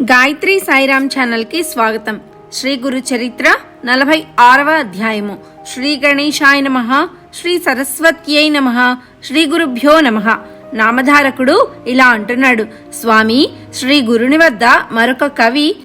గాయత్రి సాయిరామ్ ఛానల్కి స్వాగతం. శ్రీ గురు చరిత్ర నలభై ఆరవ అధ్యాయము. శ్రీ గణేశాయ నమ శ్రీ సరస్వత్యై నమ శ్రీ గురుభ్యో నమ. నామధారకుడు ఇలా అంటున్నాడు స్వామి శ్రీ గురుని వద్ద మరొక కవి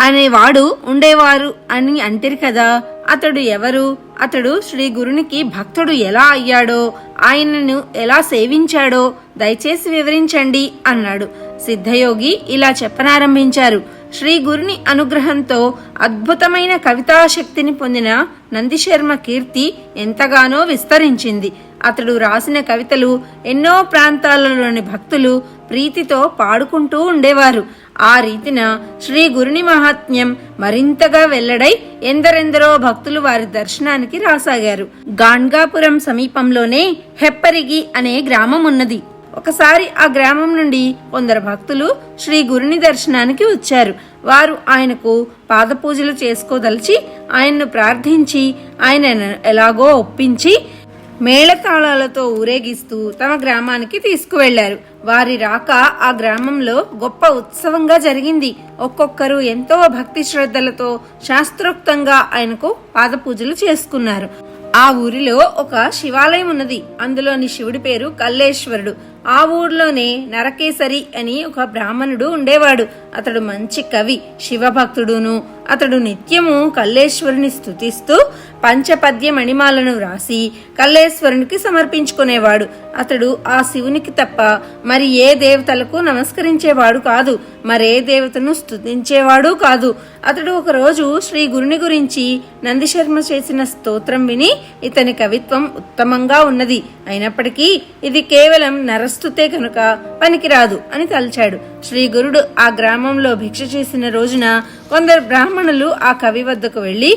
అనేవాడు ఉండేవారు అని అంటారు కదా. అతడు ఎవరు? అతడు శ్రీ గురునికి భక్తుడు ఎలా అయ్యాడో? ఆయనను ఎలా సేవించాడో? దయచేసి వివరించండి అన్నాడు. సిద్ధయోగి ఇలా చెప్పనారంభించారు. శ్రీ గురుని అనుగ్రహంతో అద్భుతమైన కవితాశక్తిని పొందిన నందిశర్మ కీర్తి ఎంతగానో విస్తరించింది. అతడు రాసిన కవితలు ఎన్నో ప్రాంతాలలోని భక్తులు ప్రీతితో పాడుకుంటూ ఉండేవారు. ఆ రీతిన శ్రీ గురుని మహాత్మ్యం మరింతగా వెల్లడై ఎందరెందరో భక్తులు వారి దర్శనానికి రాసాగారు. గాన్గాపురం సమీపంలోనే హెప్పరిగి అనే గ్రామం ఉన్నది ఒకసారి ఆ గ్రామం నుండి కొందరు భక్తులు శ్రీ గురుని దర్శనానికి వచ్చారు. వారు ఆయనకు పాదపూజలు చేసుకోదలిచి ఆయన్ను ప్రార్థించి ఆయన ఎలాగో ఒప్పించి మేళతాళాలతో ఊరేగిస్తూ తమ గ్రామానికి తీసుకువెళ్ళారు. వారి రాక ఆ గ్రామంలో గొప్ప ఉత్సవంగా జరిగింది. ఒక్కొక్కరు ఎంతో భక్తి శ్రద్ధలతో శాస్త్రోక్తంగా ఆయనకు పాదపూజలు చేసుకున్నారు. ఆ ఊరిలో ఒక శివాలయం ఉన్నది. అందులోని శివుడి పేరు కల్లేశ్వరుడు. ఆ ఊర్లోనే నరకేసరి అని ఒక బ్రాహ్మణుడు ఉండేవాడు. అతడు మంచి కవి శివభక్తుడును. అతడు నిత్యము కల్లేశ్వరుని స్థుతిస్తూ పంచపద్య మణిమాలను వ్రాసి కల్లేశ్వరునికి సమర్పించుకునేవాడు. అతడు ఆ శివునికి తప్ప మరి ఏ దేవతలకు నమస్కరించేవాడు కాదు. మరే దేవతను స్థుతించేవాడు కాదు. అతడు ఒకరోజు శ్రీ గురుని గురించి నందిశర్మ చేసిన స్తోత్రం విని ఇతని కవిత్వం ఉత్తమంగా ఉన్నది. అయినప్పటికీ ఇది కేవలం నరస్తుతే కనుక పనికిరాదు అని తలచాడు. శ్రీ గురుడు ఆ గ్రామంలో భిక్ష చేసిన రోజున కొందరు బ్రాహ్మణులు ఆ కవి వద్దకు వెళ్ళి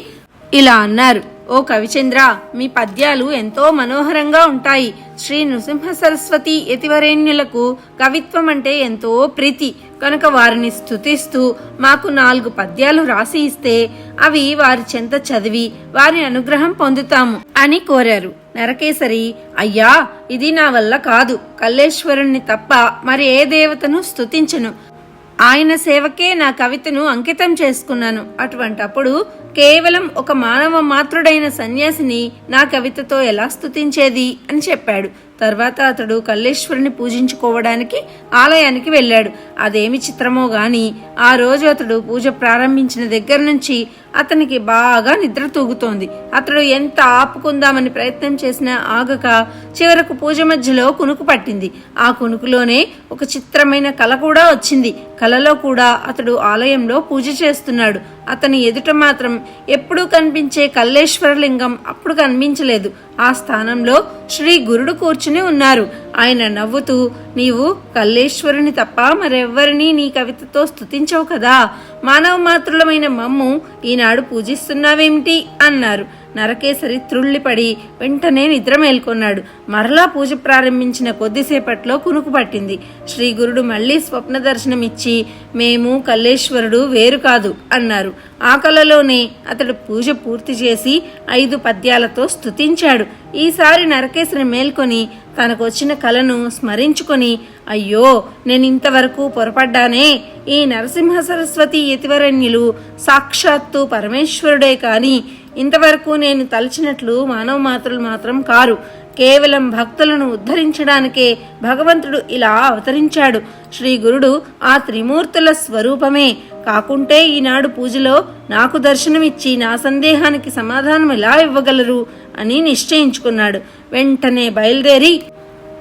ఇలా అన్నారు. ఓ కవిచంద్ర మీ పద్యాలు ఎంతో మనోహరంగా ఉంటాయి. శ్రీ నృసింహ సరస్వతి యతివరేణ్యులకు కవిత్వం అంటే ఎంతో ప్రీతి. కనుక వారిని స్తుతిస్తూ మాకు నాలుగు పద్యాలు రాసి ఇస్తే అవి వారి చెంత చదివి వారి అనుగ్రహం పొందుతాము అని కోరారు. నరకేసరి అయ్యా ఇది నా వల్ల కాదు. కల్లేశ్వరుణ్ణి తప్ప మరి ఏ దేవతను స్తుతించను. ఆయన సేవకే నా కవితను అంకితం చేసుకున్నాను. అటువంటప్పుడు కేవలం ఒక మానవ మాత్రుడైన సన్యాసిని నా కవితతో ఎలా స్తుతించేది అని చెప్పాడు. తర్వాత అతడు కల్లేశ్వరుని పూజించుకోవడానికి ఆలయానికి వెళ్ళాడు. అదేమి చిత్రమో గాని ఆ రోజు అతడు పూజ ప్రారంభించిన దగ్గర నుంచి అతనికి బాగా నిద్ర తూగుతోంది. అతడు ఎంత ఆపుకుందామని ప్రయత్నం చేసినా ఆగక చివరకు పూజ మధ్యలో కునుకు పట్టింది. ఆ కునుకులోనే ఒక చిత్రమైన కల కూడా వచ్చింది. కలలో కూడా అతడు ఆలయంలో పూజ చేస్తున్నాడు. అతని ఎదుట మాత్రం ఎప్పుడూ కనిపించే కల్లేశ్వరలింగం అప్పుడు కనిపించలేదు. ఆ స్థానంలో శ్రీ గురుడు కూర్చుని ఉన్నారు. ఆయన నవ్వుతూ నీవు కల్లేశ్వరుని తప్ప మరెవ్వరినీ నీ కవితతో స్తుతించవు కదా? మానవ మాతృలమైన మమ్ము ఈనాడు పూజిస్తున్నావేమిటి? అన్నారు. నరకేసరి త్రుళ్ళిపడి వెంటనే నిద్ర మేల్కొన్నాడు. మరలా పూజ ప్రారంభించిన కొద్దిసేపట్లో కునుకు పట్టింది. శ్రీ గురుడు మళ్ళీ స్వప్న దర్శనమిచ్చి మేము కల్లేశ్వరుడు వేరు కాదు అన్నారు. ఆ కలలోనే అతడు పూజ పూర్తి చేసి ఐదు పద్యాలతో స్తుతించాడు. ఈసారి నరకేసరి మేల్కొని తనకొచ్చిన కలను స్మరించుకొని అయ్యో నేను ఇంతవరకు పొరపడ్డానే. ఈ నరసింహ సరస్వతి యతివరణ్యులు సాక్షాత్తు పరమేశ్వరుడే కానీ ఇంతవరకు నేను తలచినట్లు మానవ మాత్రులు మాత్రం కారు. కేవలం భక్తులను ఉద్ధరించడానికే భగవంతుడు ఇలా అవతరించాడు. శ్రీ గురుడు ఆ త్రిమూర్తుల స్వరూపమే. కాకుంటే ఈనాడు పూజలో నాకు దర్శనమిచ్చి నా సందేహానికి సమాధానం ఎలా ఇవ్వగలరు అని నిశ్చయించుకున్నాడు. వెంటనే బయలుదేరి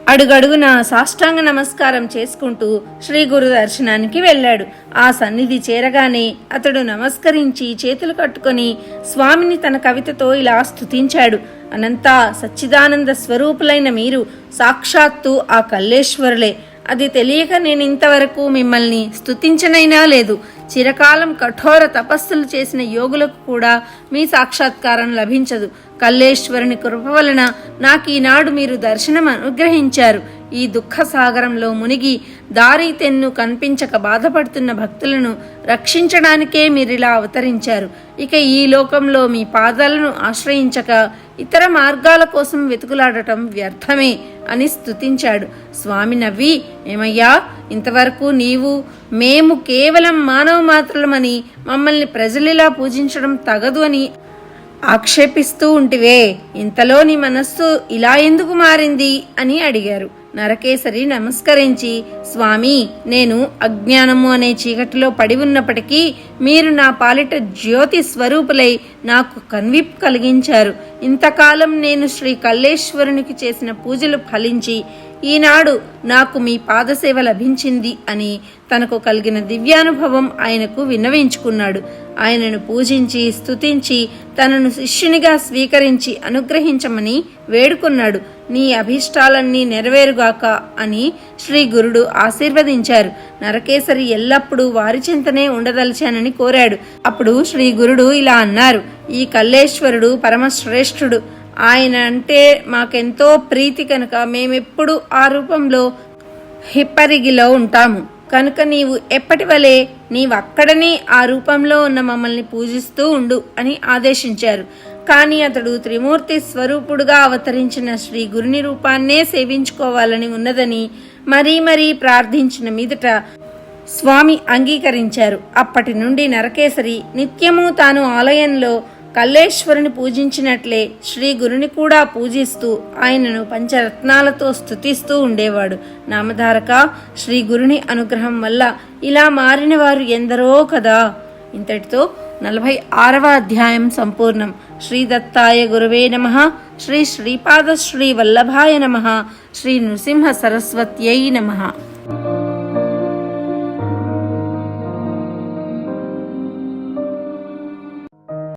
అడుగడుగున సాష్టాంగ నమస్కారం చేసుకుంటూ శ్రీ గురు దర్శనానికి వెళ్ళాడు. ఆ సన్నిధి చేరగానే అతడు నమస్కరించి చేతులు కట్టుకొని స్వామిని తన కవితతో ఇలా స్తుతించాడు. అనంతా సచ్చిదానంద స్వరూపులైన మీరు సాక్షాత్తు ఆ కల్లేశ్వరులే. అది తెలియక నేను ఇంతవరకు మిమ్మల్ని స్థుతించనైనా లేదు. చిరకాలం కఠోర తపస్సులు చేసిన యోగులకు కూడా మీ సాక్షాత్కారం లభించదు. కల్లేశ్వరుని కృప వలన నాకు ఈనాడు మీరు దర్శనం అనుగ్రహించారు. ఈ దుఃఖ సాగరంలో మునిగి దారి తెన్ను కనిపించక బాధపడుతున్న భక్తులను రక్షించడానికే మీరిలా అవతరించారు. ఇక ఈ లోకంలో మీ పాదాలను ఆశ్రయించక ఇతర మార్గాల కోసం వెతుకులాడటం వ్యర్థమే అని స్తుతించాడు. స్వామి నవ్వి ఏమయ్యా ఇంతవరకు నీవు మేము కేవలం మానవ మాత్రలమని మమ్మల్ని ప్రజలిలా పూజించడం తగదు అని ఆక్షేపిస్తూ ఉంటివే. ఇంతలో నీ మనస్సు ఇలా ఎందుకు మారింది? అని అడిగారు. నరకేసరి నమస్కరించి స్వామి నేను అజ్ఞానము అనే చీకటిలో పడి ఉన్నప్పటికీ మీరు నా పాలిట జ్యోతి స్వరూపులై నాకు కన్విప్ కలిగించారు. ఇంతకాలం నేను శ్రీ కల్లేశ్వరునికి చేసిన పూజలు ఫలించి ఈనాడు నాకు మీ పాదసేవ లభించింది అని తనకు కలిగిన దివ్యానుభవం ఆయనకు విన్నవించుకున్నాడు. ఆయనను పూజించి స్తుతించి తనను శిష్యునిగా స్వీకరించి అనుగ్రహించమని వేడుకున్నాడు. నీ అభీష్టాలన్నీ నెరవేరుగాక అని శ్రీ గురుడు ఆశీర్వదించారు. నరకేసరి ఎల్లప్పుడూ వారి చింతనే ఉండదలిచానని కోరాడు. అప్పుడు శ్రీ గురుడు ఇలా అన్నారు ఈ కల్లేశ్వరుడు పరమశ్రేష్ఠుడు. ఆయన అంటే మాకెంతో ప్రీతి కనుక మేమెప్పుడు ఆ రూపంలో హిప్పరిగిలో ఉంటాము. కనుక నీవు ఎప్పటి వలె నీవక్కడనే ఆ రూపంలో ఉన్న మమ్మల్ని పూజిస్తూ ఉండు అని ఆదేశించారు. కానీ అతడు త్రిమూర్తి స్వరూపుడుగా అవతరించిన శ్రీ గురుని రూపాన్నే సేవించుకోవాలని ఉన్నదని మరీ మరీ ప్రార్థించిన మీదట స్వామి అంగీకరించారు. అప్పటి నుండి నరకేసరి నిత్యము తాను ఆలయంలో కల్లేశ్వరుని పూజించినట్లే శ్రీ గురుని కూడా పూజిస్తూ ఆయనను పంచరత్నాలతో స్తుతిస్తూ ఉండేవాడు. నామధారక శ్రీ గురుని అనుగ్రహం వల్ల ఇలా మారిన వారు ఎందరో కదా. ఇంతటితో నలభై ఆరవ అధ్యాయం సంపూర్ణం. శ్రీ దత్తాయ గురువే నమ. శ్రీ శ్రీపాద శ్రీ వల్లభాయ నమ. శ్రీ నృసింహ సరస్వత్యై నమ.